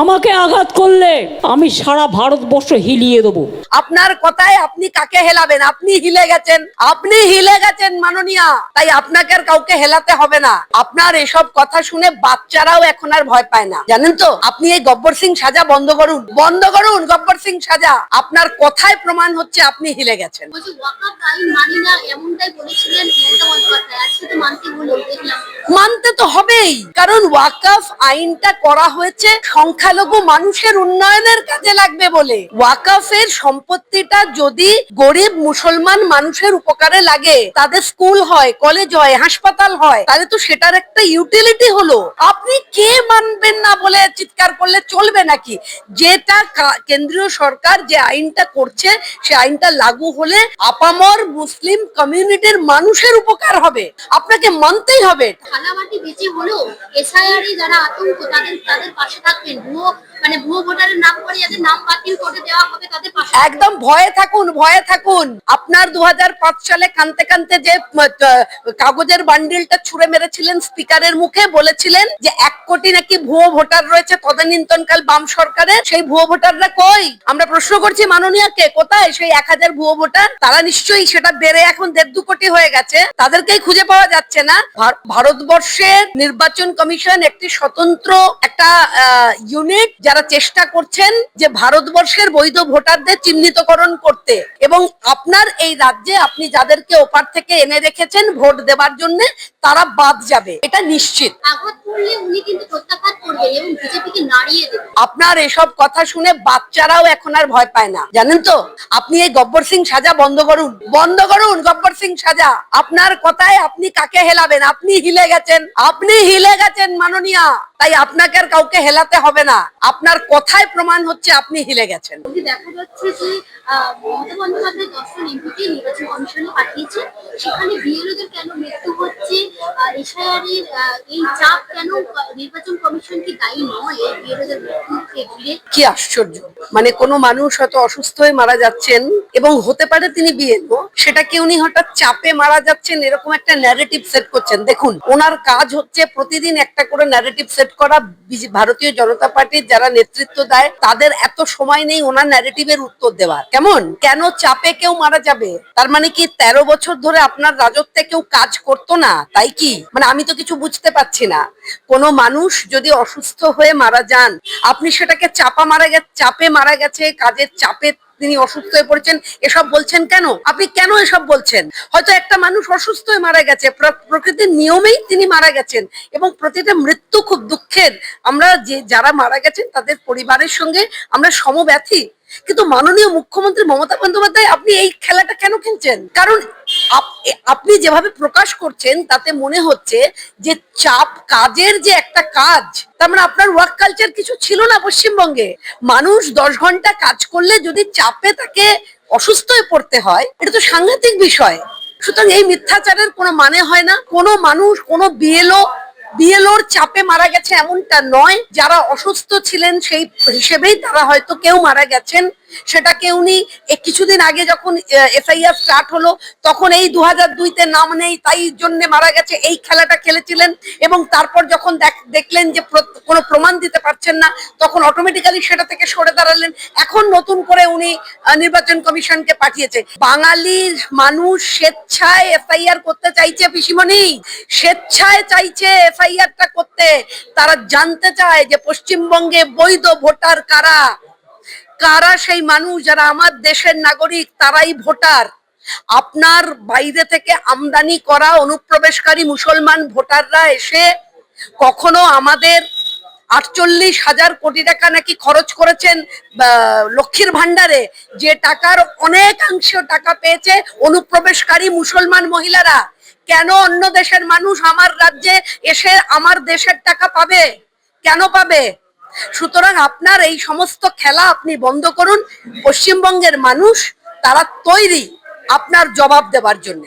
আমাকে আঘাত করলে আমি সারা ভারতবর্ষ হিলিয়ে দেবো। আপনার কথায় আপনি কাকে হেলাবেন? আপনি হিলে গেছেন। আপনি হিলে গেছেন মাননীয়া। তাই আপনাকে আর কাউকে হেলাতে হবে না। আপনার এসব কথা শুনে বাচ্চারাও এখন আর ভয় পায় না। জানেন তো আপনি এই গব্বর সিং সাজা বন্ধ করুন। বন্ধ করুন গব্বর সিং সাজা। আপনার কথায় প্রমাণ হচ্ছে আপনি হিলে গেছেন। মানি মানতে হলো দেখলাম। মানতে তো হবেই। কারণ ওয়াকাফ আইনটা করা হয়েছে সংখ্যালঘু মানুষের উন্নয়নের কাজে লাগবে বলে। ওয়াকাফের সম্পত্তিটা যদি গরিব মুসলমান মানুষের উপকারে লাগে, তাদের স্কুল হয়, কলেজ হয়, হাসপাতাল হয়, তাহলে তো সেটার একটা ইউটিলিটি হলো। আপনি কে মানবেন না বলে চিৎকার করলে চলবে নাকি? যেটা কেন্দ্রীয় সরকার যে আইনটা করছে, সে আইনটা লাগু হলে আপামর মুসলিম কমিউনিটির মানুষের উপকার হবে। আপনাকে মানতেই হবে। থালাবাটি বেঁচে হলো এসআইআর যারা আতঙ্ক, তাদের তাদের পাশে থাকবেন। ভুয়ো মানে ভুয়ো ভোটারের নাম করে যাদের নাম বাতিল করে দেওয়া হবে তাদের পাশে একদম, ভয়ে থাকুন ভয়ে থাকুন। আপনার দু সালে কানতে কানতে যে কাগজের বান্ডিলটা ছুঁড়ে মেরেছিলেন স্পিকারের মুখে, বলেছিলেন যে এক কোটি নাকি ভুয়ো ভোটার রয়েছে তদানীন্তনকাল বাম সরকারের। সেই ভুয়ো ভোটাররা কই? আমরা প্রশ্ন করছি মাননীয়াকে, কোথায়? সেই এক হাজার ভুয়ো ভোটার? তারা নিশ্চয়ই সেটা বেড়ে এখন দেড় দু কোটি হয়ে গেছে। তাদেরকেই খুঁজে পাওয়া যাচ্ছে না। ভার- ভারতবর্ষের নির্বাচন কমিশন একটি স্বতন্ত্র একটা ইউনিট যারা চেষ্টা করছেন যে ভারতবর্ষের বৈধ ভোটারদের চিহ্নিতকরণ করতে। এবং আপনার এই রাজ্যে আপনি যাদেরকে ওপার থেকে এনে রেখেছেন ভোট দেবার জন্য তারা বাদ যাবে। এটা নিশ্চিত। আপনার এসব কথা শুনে বাচ্চারাও এখন আর ভয় পায় না। জানেন তো আপনি এই গব্বর সিং সাজা বন্ধ করুন। বন্ধ করুন গব্বর সিং সাজা। আপনার কথায় আপনি কাকে হেলাবেন? আপনি হিলে গেছেন। আপনি হিলে গেছেন মাননীয়া। তাই আপনাকে আর কাউকে হেলাতে হবে না। আপনার কথায় প্রমাণ হচ্ছে আপনি হিলে গেছেন। দেখা যাচ্ছে যে মমতা বন্দ্যোপাধ্যায় দশজন এমপিকে নির্বাচন কমিশনে পাঠিয়েছে। সেখানে বিএলওদের কেন মৃত্যু হচ্ছে? এসআইআর এই চাপ কেন নির্বাচন কমিশন কি দায়ী নয়? বিএলওদের মৃত্যুকে ঘিরে। কি আশ্চর্য। মানে কোনো মানুষ হয়তো অসুস্থ হয়ে মারা যাচ্ছেন এবং হতে পারে তিনি বিএলও সেটাকে উনি হঠাৎ চাপে মারা যাচ্ছেন এরকম একটা ন্যারেটিভ সেট করছেন। দেখুন ওনার কাজ হচ্ছে প্রতিদিন একটা করে ন্যারেটিভ সেট করা ভারতীয় জনতা পার্টির যারা নেতৃত্ব দেয়, তাদের এত সময় নেই ওনার ন্যারেটিভের উত্তর দেওয়ার। কেমন? কেন চাপে কেউ মারা যাবে? তার মানে কি তেরো বছর ধরে আপনার রাজত্বে কেউ কাজ করতো না? তাই কি? মানে আমি তো কিছু বুঝতে পারছি না। কোনো মানুষ যদি অসুস্থ হয়ে মারা যান, আপনি সেটাকে চাপা মারা গেছে চাপে মারা গেছে, কাজের চাপে তিনি অসুস্থ হয়ে পড়েছেন, এসব বলছেন কেন? আপনি কেন এসব বলছেন? হয়তো একটা মানুষ অসুস্থ হয়ে মারা গেছে, প্র- প্রকৃতির নিয়মেই তিনি মারা গেছেন এবং প্রতিটা মৃত্যু খুব দুঃখের। আমরা যে যারা মারা গেছেন, তাদের পরিবারের সঙ্গে আমরা সমব্যথী। কিন্তু মাননীয় মুখ্যমন্ত্রী মমতা বন্দ্যোপাধ্যায়, আপনি এই খেলাটা কেন খেলছেন? কারণ আপনি যেভাবে প্রকাশ করছেন, তাতে মনে হচ্ছে যে চাপ কাজের যে একটা কাজ, তার মানে আপনার ওয়ার্ক কালচার কিছু ছিল না পশ্চিমবঙ্গে। মানুষ দশ ঘণ্টা কাজ করলে যদি চাপে তাকে অসুস্থ হয়ে পড়তে হয়, এটা তো সাংঘাতিক বিষয়। সুতরাং এই মিথ্যাচারের কোনো মানে হয় না। কোনো মানুষ, কোনো বিএলও বিএলওর চাপে মারা গেছে এমনটা নয়। যারা অসুস্থ ছিলেন সেই হিসেবেই তারা হয়তো কেউ মারা গেছেন। সেটাকে উনি কিছুদিন আগে যখন এসআইআর স্টার্ট হলো, তখন এই দু হাজার দুইতে নাম নেই, তাই জন্য মারা গেছে। এই খেলাটা খেলেছিলেন এবং তারপর যখন দেখলেন যে কোনো প্রমাণ দিতে পারছেন না, তখন অটোমেটিক্যালি সেটা থেকে সরে দাঁড়ালেন। এখন নতুন করে উনি নির্বাচন কমিশনকে পাঠিয়েছে। বাঙালির মানুষ স্বেচ্ছায় এফআইআর করতে চাইছে পিসিমণি। স্বেচ্ছায় চাইছে এফআইআরটা করতে। তারা জানতে চায় যে পশ্চিমবঙ্গে বৈধ ভোটার কারা। কারা সেই মানুষ যারা আমার দেশের নাগরিক? তারাই ভোটার। আপনার বাইরে থেকে আমদানি করা অনুপ্রবেশকারী মুসলমান ভোটাররা এসে কখনো আমাদের আটচল্লিশ হাজার কোটি টাকা নাকি খরচ করেছেন লক্ষ্মীর ভান্ডারে যে টাকার অনেকাংশ টাকা পেয়েছে অনুপ্রবেশকারী মুসলমান মহিলারা। কেন অন্য দেশের মানুষ আমার রাজ্যে এসে আমার দেশের টাকা পাবে? কেন পাবে? সুতরাং আপনার এই সমস্ত খেলা আপনি বন্ধ করুন। পশ্চিমবঙ্গের মানুষ, তারা তৈরি আপনার জবাব দেবার জন্য।